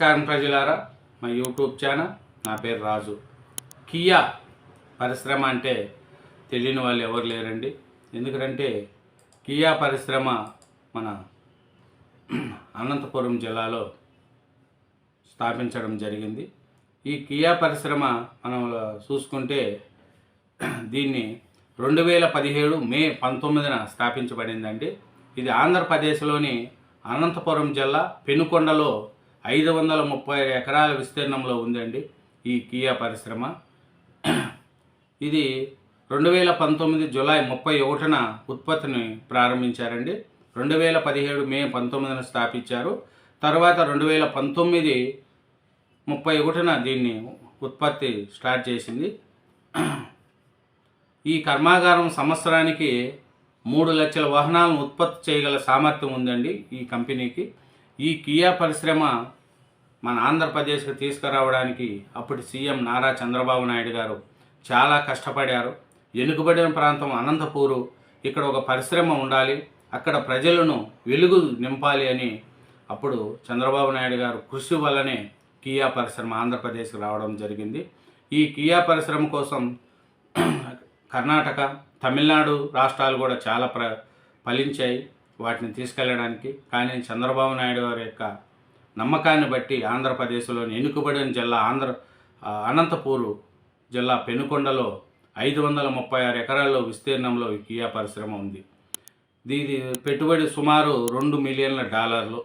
నమస్కారం ప్రజలారా. మా యూట్యూబ్ ఛానల్ నా పేరు రాజు. కియా పరిశ్రమ అంటే తెలియని వాళ్ళు ఎవరు లేరండి. ఎందుకంటే కియా పరిశ్రమ మన అనంతపురం జిల్లాలో స్థాపించడం జరిగింది. ఈ కియా పరిశ్రమ మనం చూసుకుంటే దీన్ని రెండు వేల పదిహేడు మే పంతొమ్మిదిన స్థాపించబడిందండి. ఇది ఆంధ్రప్రదేశ్లోని అనంతపురం జిల్లా పెనుకొండలో ఐదు వందల ముప్పై ఎకరాల విస్తీర్ణంలో ఉందండి ఈ కియా పరిశ్రమ. ఇది రెండు వేల పంతొమ్మిది జూలై ముప్పై ఒకటిన ఉత్పత్తిని ప్రారంభించారండి. రెండు వేల పదిహేడు మే పంతొమ్మిదిన స్థాపించారు. తర్వాత రెండు వేల పంతొమ్మిది ముప్పై ఒకటిన దీన్ని ఉత్పత్తి స్టార్ట్ చేసింది. ఈ కర్మాగారం సంవత్సరానికి మూడు లక్షల వాహనాలను ఉత్పత్తి చేయగల సామర్థ్యం ఉందండి ఈ కంపెనీకి. ఈ కియా పరిశ్రమ మన ఆంధ్రప్రదేశ్కి తీసుకురావడానికి అప్పటి సీఎం నారా చంద్రబాబు నాయుడు గారు చాలా కష్టపడారు. వెనుకబడిన ప్రాంతం అనంతపూరు. ఇక్కడ ఒక పరిశ్రమ ఉండాలి. అక్కడ ప్రజలను వెలుగు నింపాలి అని అప్పుడు చంద్రబాబు నాయుడు గారు కృషి వల్లనే కియా పరిశ్రమ ఆంధ్రప్రదేశ్కి రావడం జరిగింది. ఈ కియా పరిశ్రమ కోసం కర్ణాటక తమిళనాడు రాష్ట్రాలు కూడా చాలా ప్ర ఫలించాయి. వాటిని తీసుకెళ్ళడానికి కానీ చంద్రబాబు నాయుడు గారి యొక్క నమ్మకాన్ని బట్టి ఆంధ్రప్రదేశ్లోని ఎన్నుకబడిన జిల్లా ఆంధ్ర అనంతపూరు జిల్లా పెనుకొండలో ఐదు వందల ముప్పై ఆరు ఎకరాల్లో విస్తీర్ణంలో కియా పరిశ్రమ ఉంది. దీని పెట్టుబడి సుమారు రెండు మిలియన్ల డాలర్లు.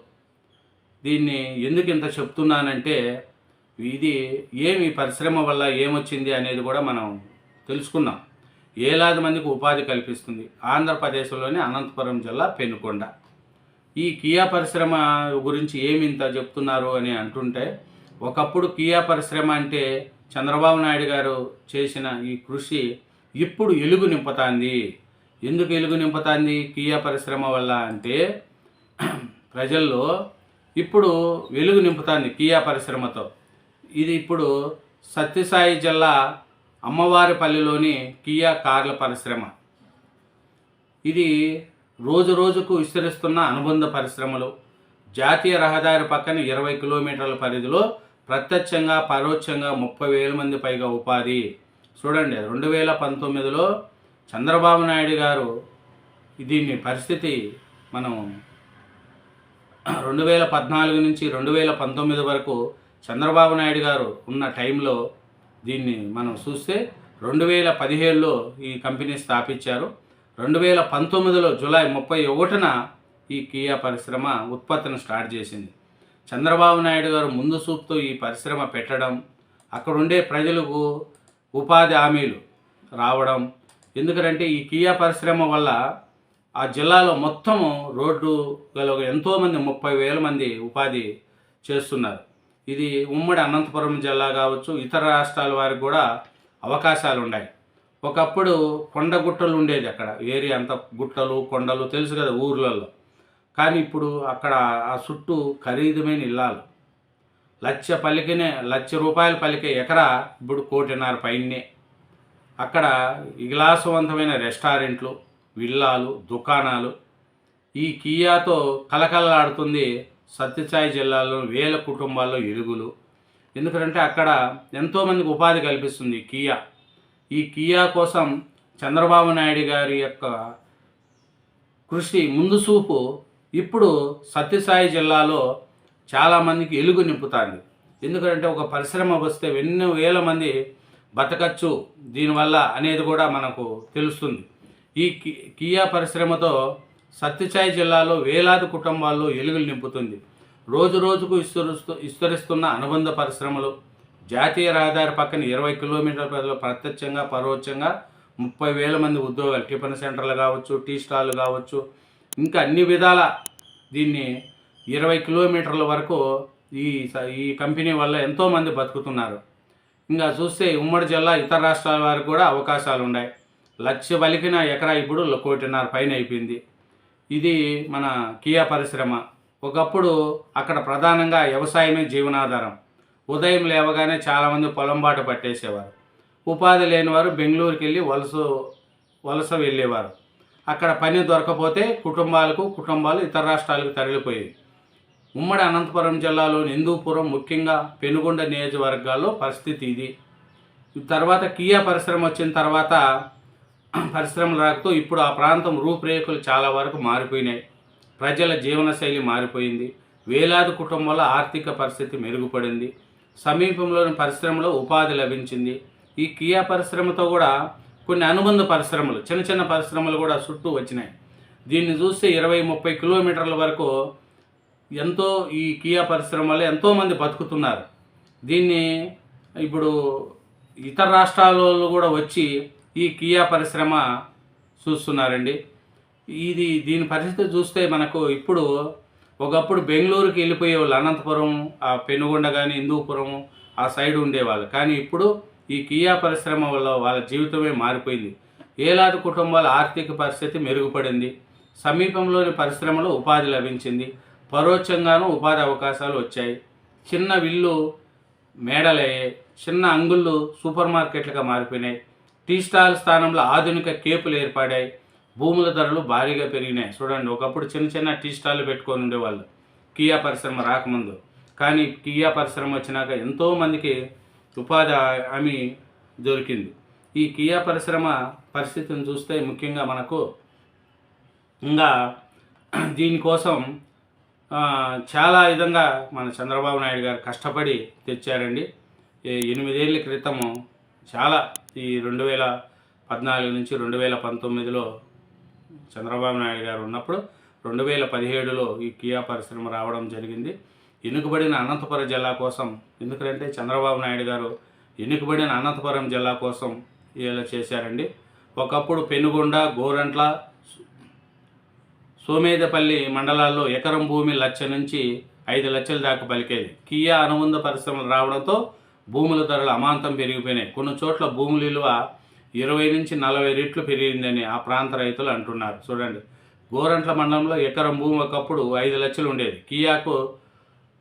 దీన్ని ఎందుకు ఇంత చెప్తున్నానంటే ఇది ఏమి పరిశ్రమ వల్ల ఏమొచ్చింది అనేది కూడా మనం తెలుసుకున్నాం. ఏలాది మందికి ఉపాధి కల్పిస్తుంది. ఆంధ్రప్రదేశ్లోని అనంతపురం జిల్లా పెనుకొండ. ఈ కియా పరిశ్రమ గురించి ఏమి ఇంత చెప్తున్నారు అని అంటుంటే ఒకప్పుడు కియా పరిశ్రమ అంటే చంద్రబాబు నాయుడు గారు చేసిన ఈ కృషి ఇప్పుడు ఎలుగు నింపుతాంది. ఎందుకు ఎలుగు నింపుతాంది కియా పరిశ్రమ వల్ల అంటే ప్రజల్లో ఇప్పుడు వెలుగు నింపుతాంది కియా పరిశ్రమతో. ఇది ఇప్పుడు సత్యసాయి జిల్లా అమ్మవారిపల్లిలోని కియా కార్ల పరిశ్రమ. ఇది రోజు రోజుకు విస్తరిస్తున్న అనుబంధ పరిశ్రమలు. జాతీయ రహదారి పక్కన ఇరవై కిలోమీటర్ల పరిధిలో ప్రత్యక్షంగా పరోక్షంగా ముప్పై వేల మంది పైగా ఉపాధి. చూడండి రెండు వేల పంతొమ్మిదిలో చంద్రబాబు నాయుడు గారు దీన్ని పరిస్థితి మనం రెండు వేల పద్నాలుగు నుంచి రెండు వేల పంతొమ్మిది వరకు చంద్రబాబు నాయుడు గారు ఉన్న టైంలో దీన్ని మనం చూస్తే రెండు వేల పదిహేడులో ఈ కంపెనీ స్థాపించారు. రెండు వేల పంతొమ్మిదిలో జూలై ముప్పై ఒకటిన ఈ కియా పరిశ్రమ ఉత్పత్తిని స్టార్ట్ చేసింది. చంద్రబాబు నాయుడు గారు ముందు చూపుతో ఈ పరిశ్రమ పెట్టడం అక్కడ ఉండే ప్రజలకు ఉపాధి హామీలు రావడం ఎందుకంటే ఈ కియా పరిశ్రమ వల్ల ఆ జిల్లాలో మొత్తము రోడ్డు గల ఎంతోమంది ముప్పై వేల మంది ఉపాధి చేస్తున్నారు. ఇది ఉమ్మడి అనంతపురం జిల్లా కావచ్చు ఇతర రాష్ట్రాల వారికి కూడా అవకాశాలు ఉన్నాయి ఒకప్పుడు కొండ గుట్టలు ఉండేది అక్కడ ఏరియా అంతా గుట్టలు కొండలు తెలుసు కదా ఊర్లలో. కానీ ఇప్పుడు అక్కడ ఆ చుట్టూ ఖరీదమైన ఇల్లాలు. లక్ష పలికినే లక్ష రూపాయలు పలికే ఎకరా ఇప్పుడు కోటిన్నర పైనే అక్కడ విలాసవంతమైన రెస్టారెంట్లు విల్లాలు దుకాణాలు. ఈ కియాతో కలకలలాడుతుంది సత్యసాయి జిల్లాలో వేల కుటుంబాల్లో ఎలుగులు ఎందుకంటే అక్కడ ఎంతోమందికి ఉపాధి కల్పిస్తుంది కియా. ఈ కియా కోసం చంద్రబాబు నాయుడు గారి యొక్క కృషి ముందు చూపు ఇప్పుడు సత్యసాయి జిల్లాలో చాలామందికి ఎలుగు నింపుతుంది. ఎందుకంటే ఒక పరిశ్రమ వస్తే ఎన్నో వేల మంది బతకచ్చు దీనివల్ల అనేది కూడా మనకు తెలుస్తుంది. ఈ కియా పరిశ్రమతో సత్యసాయి జిల్లాలో వేలాది కుటుంబాల్లో ఎలుగులు నింపుతుంది. రోజు రోజుకు విస్తరిస్తూ విస్తరిస్తున్న అనుబంధ పరిశ్రమలు జాతీయ రహదారి పక్కన ఇరవై కిలోమీటర్ల ప్రజలు ప్రత్యక్షంగా పరోక్షంగా ముప్పై వేల మంది ఉద్యోగాలు టిఫిన్ సెంటర్లు కావచ్చు టీ స్టాల్లు కావచ్చు ఇంకా అన్ని విధాల దీన్ని ఇరవై కిలోమీటర్ల వరకు ఈ స- ఈ కంపెనీ వల్ల ఎంతోమంది బతుకుతున్నారు. ఇంకా చూస్తే ఉమ్మడి జిల్లా ఇతర రాష్ట్రాల వారికి కూడా అవకాశాలు ఉన్నాయి లక్ష బలికిన ఎకరా ఇప్పుడు కోటిన్నర పైన అయిపోయింది. ఇది మన కియా పరిశ్రమ. ఒకప్పుడు అక్కడ ప్రధానంగా వ్యవసాయమే జీవనాధారం. ఉదయం లేవగానే చాలామంది పొలం బాట పట్టేసేవారు. ఉపాధి లేనివారు బెంగళూరుకి వెళ్ళి వలస వలస వెళ్ళేవారు. అక్కడ పని దొరకపోతే కుటుంబాలకు కుటుంబాలు ఇతర రాష్ట్రాలకు తరలిపోయేవి. ఉమ్మడి అనంతపురం జిల్లాలోని హిందూపురం ముఖ్యంగా పెనుగొండ నియోజకవర్గాల్లో పరిస్థితి ఇది. తర్వాత కియా పరిశ్రమ వచ్చిన తర్వాత పరిశ్రమలు రాకతో ఇప్పుడు ఆ ప్రాంతం రూపురేఖలు చాలా వరకు మారిపోయినాయి. ప్రజల జీవనశైలి మారిపోయింది. వేలాది కుటుంబాల ఆర్థిక పరిస్థితి మెరుగుపడింది. సమీపంలోని పరిశ్రమలో ఉపాధి లభించింది. ఈ కియా పరిశ్రమతో కూడా కొన్ని అనుబంధ పరిశ్రమలు చిన్న చిన్న పరిశ్రమలు కూడా చుట్టూ వచ్చినాయి. దీన్ని చూస్తే ఇరవై ముప్పై కిలోమీటర్ల వరకు ఎంతో ఈ కియా పరిశ్రమలో ఎంతోమంది బతుకుతున్నారు. దీన్ని ఇప్పుడు ఇతర రాష్ట్రాలలో కూడా వచ్చి ఈ కియా పరిశ్రమ చూస్తున్నారండి. ఇది దీని పరిస్థితి చూస్తే మనకు ఇప్పుడు ఒకప్పుడు బెంగళూరుకి వెళ్ళిపోయే వాళ్ళు అనంతపురం ఆ పెనుగొండ కానీ హిందూపురం ఆ సైడ్ ఉండేవాళ్ళు. కానీ ఇప్పుడు ఈ కియా పరిశ్రమ వల్ల వాళ్ళ జీవితమే మారిపోయింది. ఏలాది కుటుంబాల ఆర్థిక పరిస్థితి మెరుగుపడింది. సమీపంలోని పరిశ్రమలో ఉపాధి లభించింది. పరోక్షంగానూ ఉపాధి అవకాశాలు వచ్చాయి. చిన్న విల్లు మేడలయ్యాయి. చిన్న అంగుళ్ళు సూపర్ మార్కెట్లుగా మారిపోయినాయి. టీ స్టాల్ స్థానంలో ఆధునిక కేపులు ఏర్పడాయి. భూముల ధరలు భారీగా పెరిగినాయి. చూడండి ఒకప్పుడు చిన్న చిన్న టీ స్టాల్లు పెట్టుకొని ఉండేవాళ్ళు. కియా పరిశ్రమ రాకముందు. కానీ కియా పరిశ్రమ వచ్చినాక ఎంతోమందికి ఉపాధి హామీ దొరికింది. ఈ కియా పరిశ్రమ పరిస్థితిని చూస్తే ముఖ్యంగా మనకు ఇంకా దీనికోసం చాలా విధంగా మన చంద్రబాబు నాయుడు గారు కష్టపడి తెచ్చారండి. ఈ క్రితము చాలా ఈ రెండు వేల పద్నాలుగు నుంచి రెండు వేల పంతొమ్మిదిలో చంద్రబాబు నాయుడు గారు ఉన్నప్పుడు రెండు వేల పదిహేడులో ఈ కియా పరిశ్రమ రావడం జరిగింది. ఎన్నుకబడిన అనంతపురం జిల్లా కోసం ఎందుకంటే చంద్రబాబు నాయుడు గారు ఎన్నుకబడిన అనంతపురం జిల్లా కోసం ఇలా చేశారండి. ఒకప్పుడు పెనుగొండ గోరంట్ల సోమేదపల్లి మండలాల్లో ఎకరం భూమి లక్ష నుంచి ఐదు లక్షల దాకా పలికేది. కియా అనుబంధ పరిశ్రమలు రావడంతో భూముల ధరలు అమాంతం పెరిగిపోయినాయి. కొన్ని చోట్ల భూముల విలువ ఇరవై నుంచి నలభై రెట్లు పెరిగిందని ఆ ప్రాంత రైతులు అంటున్నారు. చూడండి. గోరంట్ల మండలంలో ఎకరం భూమి ఒకప్పుడు ఐదు లక్షలు ఉండేది. కియాకు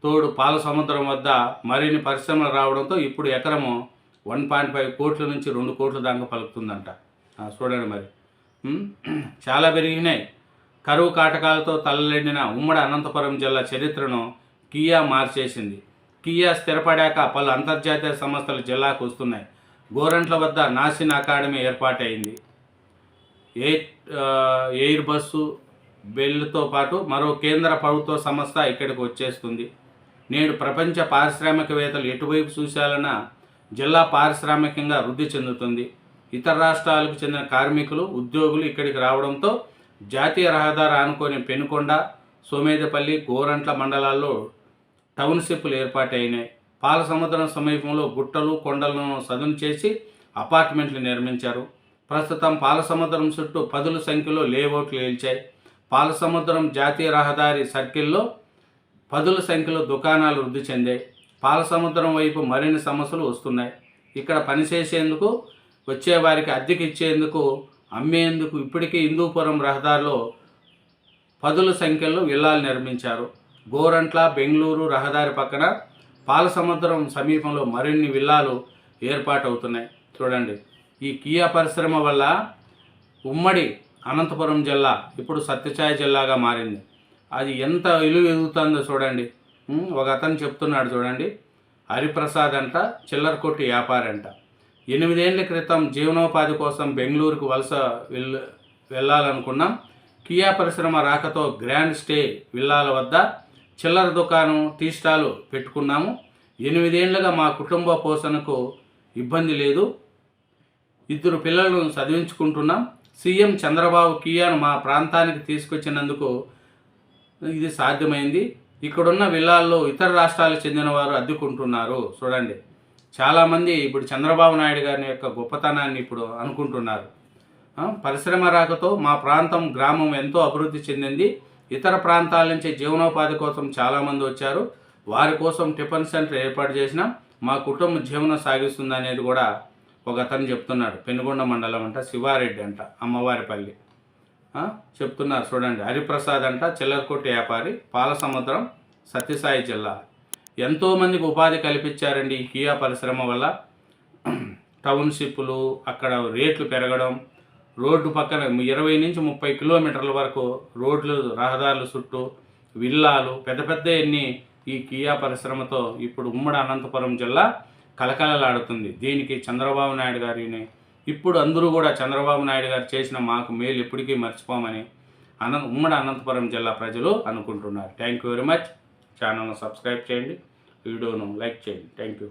తోడు పాల సముద్రం వద్ద మరిన్ని పరిశ్రమలు రావడంతో ఇప్పుడు ఎకరము వన్ పాయింట్ ఫైవ్ కోట్ల నుంచి రెండు కోట్ల దాకా పలుకుతుందంట. చూడండి మరి. చాలా పెరిగినాయి. కరువు కాటకాలతో తల్లడిన ఉమ్మడి అనంతపురం జిల్లా చరిత్రను కియా మార్చేసింది. కియా స్థిరపడాక పలు అంతర్జాతీయ సంస్థలు జిల్లాకు వస్తున్నాయి. గోరంట్ల వద్ద నాసిన్ అకాడమీ ఏర్పాటైంది. ఎయిర్ ఎయిర్ బస్సు బెల్తో పాటు మరో కేంద్ర ప్రభుత్వ సంస్థ ఇక్కడికి వచ్చేస్తుంది. నేడు ప్రపంచ పారిశ్రామికవేత్తలు ఎటువైపు చూశాలన్న జిల్లా పారిశ్రామికంగా వృద్ధి చెందుతుంది. ఇతర రాష్ట్రాలకు చెందిన కార్మికులు ఉద్యోగులు ఇక్కడికి రావడంతో జాతీయ రహదారి ఆనుకొని పెనుకొండ సోమేదపల్లి గోరంట్ల మండలాల్లో టౌన్షిప్లు ఏర్పాటైనాయి. పాల సముద్రం సమీపంలో గుట్టలు కొండలను సదును చేసి అపార్ట్మెంట్లు నిర్మించారు. ప్రస్తుతం పాల సముద్రం చుట్టూ పదుల సంఖ్యలో లేఅవుట్లు నిలిచాయి. పాల సముద్రం జాతీయ రహదారి సర్కిల్లో పదుల సంఖ్యలో దుకాణాలు వృద్ధి చెందాయి. పాల సముద్రం వైపు మరిన్ని సమస్యలు వస్తున్నాయి. ఇక్కడ పనిచేసేందుకు వచ్చేవారికి అద్దెకి ఇచ్చేందుకు అమ్మేందుకు ఇప్పటికీ హిందూపురం రహదారిలో పదుల సంఖ్యలో విల్లాలు నిర్మించారు. గోరంట్ల బెంగళూరు రహదారి పక్కన పాలసముద్రం సమీపంలో మరిన్ని విల్లాలు ఏర్పాటవుతున్నాయి. చూడండి ఈ కియా పరిశ్రమ వల్ల ఉమ్మడి అనంతపురం జిల్లా ఇప్పుడు సత్యసాయి జిల్లాగా మారింది. అది ఎంత విలువ ఎదుగుతుందో చూడండి. ఒక అతను చెప్తున్నాడు చూడండి. హరిప్రసాద్ అంట చిల్లర కొట్టి వ్యాపారి అంట. ఎనిమిదేళ్ళ క్రితం జీవనోపాధి కోసం బెంగళూరుకు వలస వెళ్ వెళ్ళాలనుకున్నాం. కియా పరిశ్రమ రాకతో గ్రాండ్ స్టే విల్లాల వద్ద చిల్లర దుకాణం టీ స్టాలు పెట్టుకున్నాము. ఎనిమిదేండ్లుగా మా కుటుంబ పోషణకు ఇబ్బంది లేదు. ఇద్దరు పిల్లలను చదివించుకుంటున్నాం. సీఎం చంద్రబాబు కియాను మా ప్రాంతానికి తీసుకొచ్చినందుకు ఇది సాధ్యమైంది. ఇక్కడున్న విల్లాల్లో ఇతర రాష్ట్రాలకు చెందిన వారు అద్దెకుంటున్నారు. చూడండి. చాలామంది ఇప్పుడు చంద్రబాబు నాయుడు గారి యొక్క గొప్పతనాన్ని ఇప్పుడు అనుకుంటున్నారు. పరిశ్రమ రాకతో మా ప్రాంతం గ్రామం ఎంతో అభివృద్ధి చెందింది. ఇతర ప్రాంతాల నుంచి జీవనోపాధి కోసం చాలామంది వచ్చారు. వారి కోసం టిఫిన్ సెంటర్ ఏర్పాటు చేసినాం. మా కుటుంబ జీవనం సాగిస్తుంది అనేది కూడా ఒక అతను చెప్తున్నాడు. పెనుగొండ మండలం అంట శివారెడ్డి అంట అమ్మవారిపల్లి. చెప్తున్నారు చూడండి. హరిప్రసాద్ అంట చిల్లరకోట వ్యాపారి పాల సముద్రం సత్యసాయి జిల్లా. ఎంతోమందికి ఉపాధి కల్పించారండి ఈ కియా పరిశ్రమ వల్ల. టౌన్షిప్లు అక్కడ రేట్లు పెరగడం రోడ్డు పక్కన ఇరవై నుంచి ముప్పై కిలోమీటర్ల వరకు రోడ్లు రహదారులు చుట్టూ విల్లాలు పెద్ద పెద్ద ఎన్ని ఈ కియా పరిశ్రమతో ఇప్పుడు ఉమ్మడి అనంతపురం జిల్లా కలకలలాడుతుంది. దీనికి చంద్రబాబు నాయుడు గారిని ఇప్పుడు అందరూ కూడా చంద్రబాబు నాయుడు గారు చేసిన మాకు మేలు ఎప్పటికీ మర్చిపోమని అన ఉమ్మడి అనంతపురం జిల్లా ప్రజలు అనుకుంటున్నారు. థ్యాంక్ యూ వెరీ మచ్ ఛానల్ను సబ్స్క్రైబ్ చేయండి. వీడియోను లైక్ చేయండి. Thank you